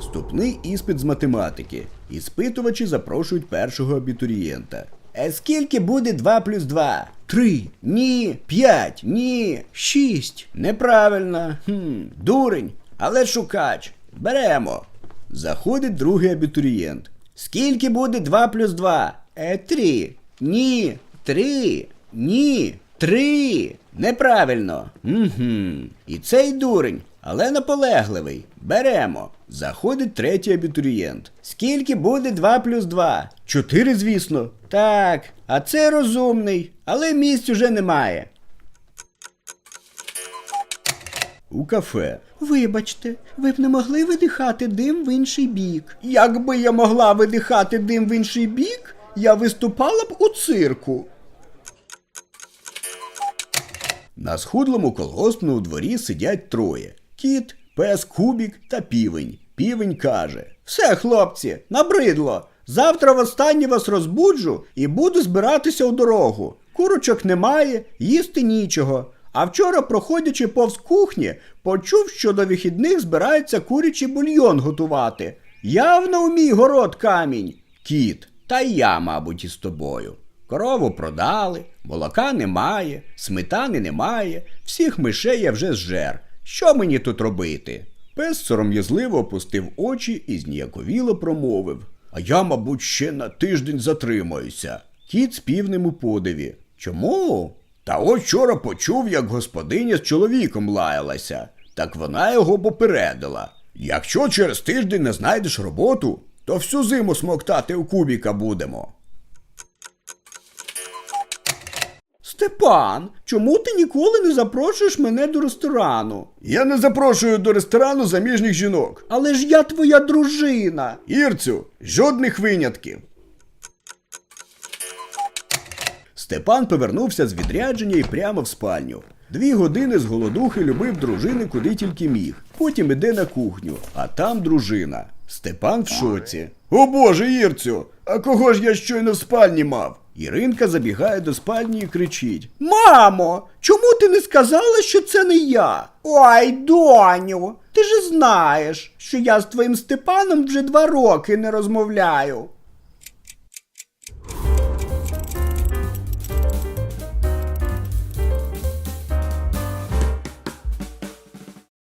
Вступний іспит з математики. Іспитувачі запрошують першого абітурієнта. Е, скільки буде 2 плюс 2? Три. Ні. П'ять. Ні. Шість. Неправильно. Хм. Дурень. Але шукач. Беремо. Заходить другий абітурієнт. Скільки буде 2 плюс 2? Е, три. Ні. Три. Ні. Три. Неправильно. Угу. І цей дурень, але наполегливий. Беремо. Заходить третій абітурієнт. Скільки буде 2 плюс 2? Чотири, звісно. Так, а це розумний, але місць уже немає. У кафе. Вибачте, ви б не могли видихати дим в інший бік. Якби я могла видихати дим в інший бік, я виступала б у цирку. На схудлому колгоспному дворі сидять троє: кіт, пес, кубік та півень. Півень каже: Все, хлопці, набридло. Завтра востаннє вас розбуджу і буду збиратися у дорогу. Курочок немає, їсти нічого. А вчора, проходячи повз кухні, почув, що до вихідних збирається курячий бульйон готувати. Явно у мій город камінь. Кіт, та я, мабуть, із тобою. Корову продали, молока немає, сметани немає, всіх мишей я вже зжер. Що мені тут робити? Пес сором'язливо опустив очі і зніяковіло промовив. А я, мабуть, ще на тиждень затримаюся. Кіт з півним у подиві. Чому? Та от вчора почув, як господиня з чоловіком лаялася. Так вона його попередила. Якщо через тиждень не знайдеш роботу, то всю зиму смоктати у кубіка будемо. Степан, чому ти ніколи не запрошуєш мене до ресторану? Я не запрошую до ресторану заміжніх жінок. Але ж я твоя дружина. Ірцю, жодних винятків. Степан повернувся з відрядження і прямо в спальню. Дві години з голодухи любив дружини куди тільки міг. Потім іде на кухню, а там дружина. Степан в шоці. О боже, Ірцю! А кого ж я щойно в спальні мав? Іринка забігає до спальні і кричить: Мамо, чому ти не сказала, що це не я? Ой, доню, ти ж знаєш, що я з твоїм Степаном вже два роки не розмовляю.